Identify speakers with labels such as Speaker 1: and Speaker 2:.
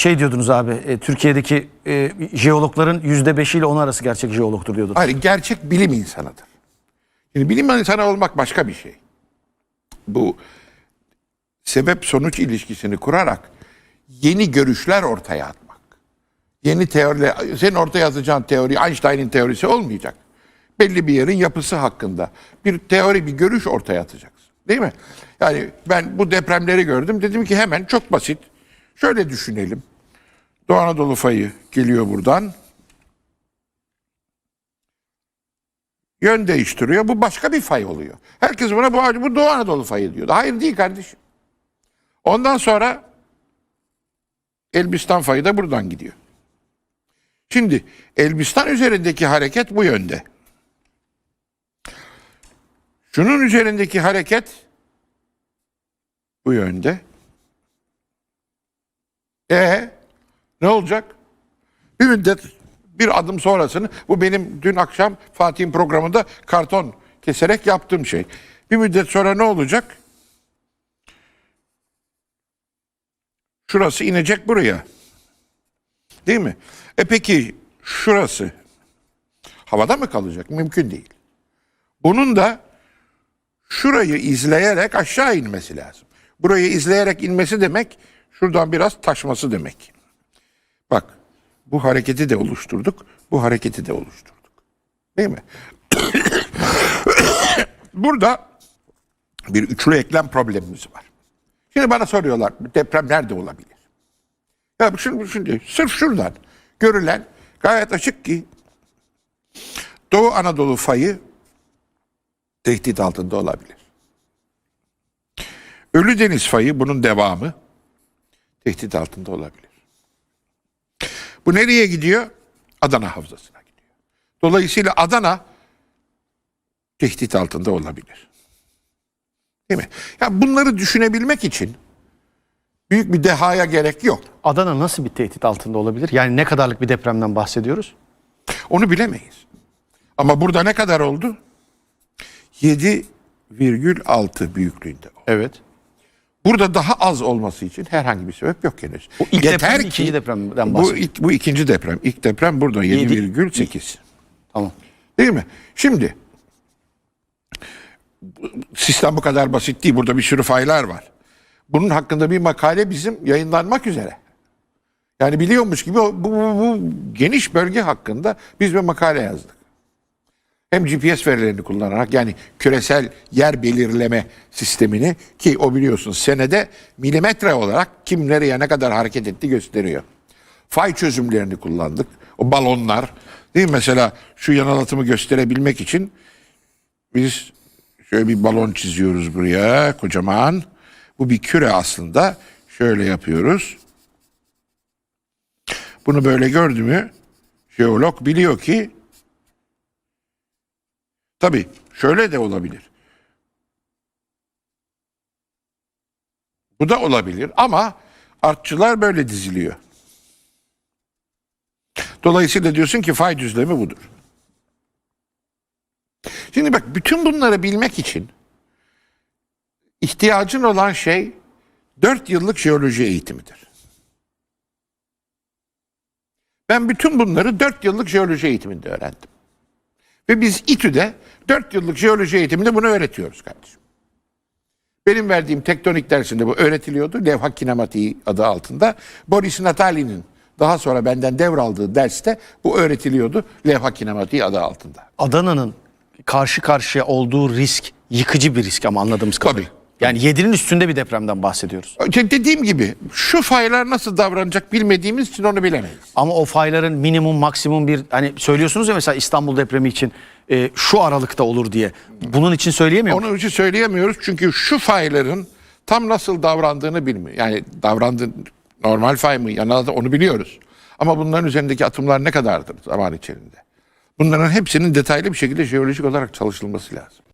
Speaker 1: şey diyordunuz abi, e, Türkiye'deki e, jeologların yüzde beşiyle on arası gerçek jeologtur diyordunuz.
Speaker 2: Hayır gerçek bilim insanıdır. Şimdi bilim insanı olmak başka bir şey. Bu sebep sonuç ilişkisini kurarak yeni görüşler ortaya atmak. Yeni teoriler, senin ortaya atacağın teori Einstein'in teorisi olmayacak. Belli bir yerin yapısı hakkında bir teori, bir görüş ortaya atacaksın. Değil mi? Yani ben bu depremleri gördüm. Dedim ki hemen çok basit. Şöyle düşünelim. Doğu Anadolu fayı geliyor buradan. yön değiştiriyor. Bu başka bir fay oluyor. Herkes buna bu, bu Doğu Anadolu fayı diyor. Hayır değil kardeşim. Ondan sonra Elbistan fayı da buradan gidiyor. Şimdi Elbistan üzerindeki hareket bu yönde. Şunun üzerindeki hareket bu yönde. E ne olacak? Bir müddet bir adım sonrasını bu benim dün akşam Fatih'in programında karton keserek yaptığım şey. Bir müddet sonra ne olacak? Şurası inecek buraya. Değil mi? E peki şurası havada mı kalacak? Mümkün değil. Bunun da şurayı izleyerek aşağı inmesi lazım. Burayı izleyerek inmesi demek şuradan biraz taşması demek. Bu hareketi de oluşturduk. Bu hareketi de oluşturduk. Değil mi? Burada bir üçlü eklem problemimiz var. Şimdi bana soruyorlar deprem nerede olabilir? Ya şimdi, şimdi sırf şuradan görülen gayet açık ki Doğu Anadolu fayı tehdit altında olabilir. Ölü Deniz fayı bunun devamı tehdit altında olabilir. Bu nereye gidiyor? Adana Havzası'na gidiyor. Dolayısıyla Adana tehdit altında olabilir. Değil mi? Ya bunları düşünebilmek için büyük bir dehaya gerek yok.
Speaker 1: Adana nasıl bir tehdit altında olabilir? Yani ne kadarlık bir depremden bahsediyoruz?
Speaker 2: Onu bilemeyiz. Ama burada ne kadar oldu? 7,6 büyüklüğünde.
Speaker 1: Evet.
Speaker 2: Burada daha az olması için herhangi bir sebep yok henüz.
Speaker 1: Bu ilk deprem mi, ikinci depremden
Speaker 2: bu, ilk, bu ikinci deprem. İlk deprem burada 7,8.
Speaker 1: Tamam.
Speaker 2: Değil mi? Şimdi bu- sistem bu kadar basit değil. Burada bir sürü faylar var. Bunun hakkında bir makale bizim yayınlanmak üzere. Yani biliyormuş gibi o- bu, bu, bu geniş bölge hakkında biz bir makale yazdık. Hem GPS verilerini kullanarak yani küresel yer belirleme sistemini ki o biliyorsun senede milimetre olarak kim nereye ne kadar hareket etti gösteriyor. Fay çözümlerini kullandık. O balonlar değil mi? Mesela şu yanılatımı gösterebilmek için biz şöyle bir balon çiziyoruz buraya kocaman. Bu bir küre aslında. Şöyle yapıyoruz. Bunu böyle gördü mü jeolog biliyor ki tabii şöyle de olabilir. Bu da olabilir ama artçılar böyle diziliyor. Dolayısıyla diyorsun ki fay düzlemi budur. Şimdi bak bütün bunları bilmek için ihtiyacın olan şey 4 yıllık jeoloji eğitimidir. Ben bütün bunları 4 yıllık jeoloji eğitiminde öğrendim. Ve biz İTÜ'de 4 yıllık jeoloji eğitiminde bunu öğretiyoruz kardeşim. Benim verdiğim tektonik dersinde bu öğretiliyordu. Levha kinematiği adı altında. Boris Natali'nin daha sonra benden devraldığı derste bu öğretiliyordu. Levha kinematiği adı altında.
Speaker 1: Adana'nın karşı karşıya olduğu risk yıkıcı bir risk ama anladığımız kadarıyla.
Speaker 2: Tabii.
Speaker 1: Yani 7'nin üstünde bir depremden bahsediyoruz.
Speaker 2: İşte Dediğim gibi şu faylar nasıl davranacak bilmediğimiz için onu bilemeyiz.
Speaker 1: Ama o fayların minimum maksimum bir hani söylüyorsunuz ya mesela İstanbul depremi için e, şu aralıkta olur diye. Bunun için söyleyemiyor?
Speaker 2: Onun için söyleyemiyoruz çünkü şu fayların tam nasıl davrandığını bilmiyor. Yani davrandığı normal fay mı yanal da onu biliyoruz. Ama bunların üzerindeki atımlar ne kadardır zaman içerisinde? Bunların hepsinin detaylı bir şekilde jeolojik olarak çalışılması lazım.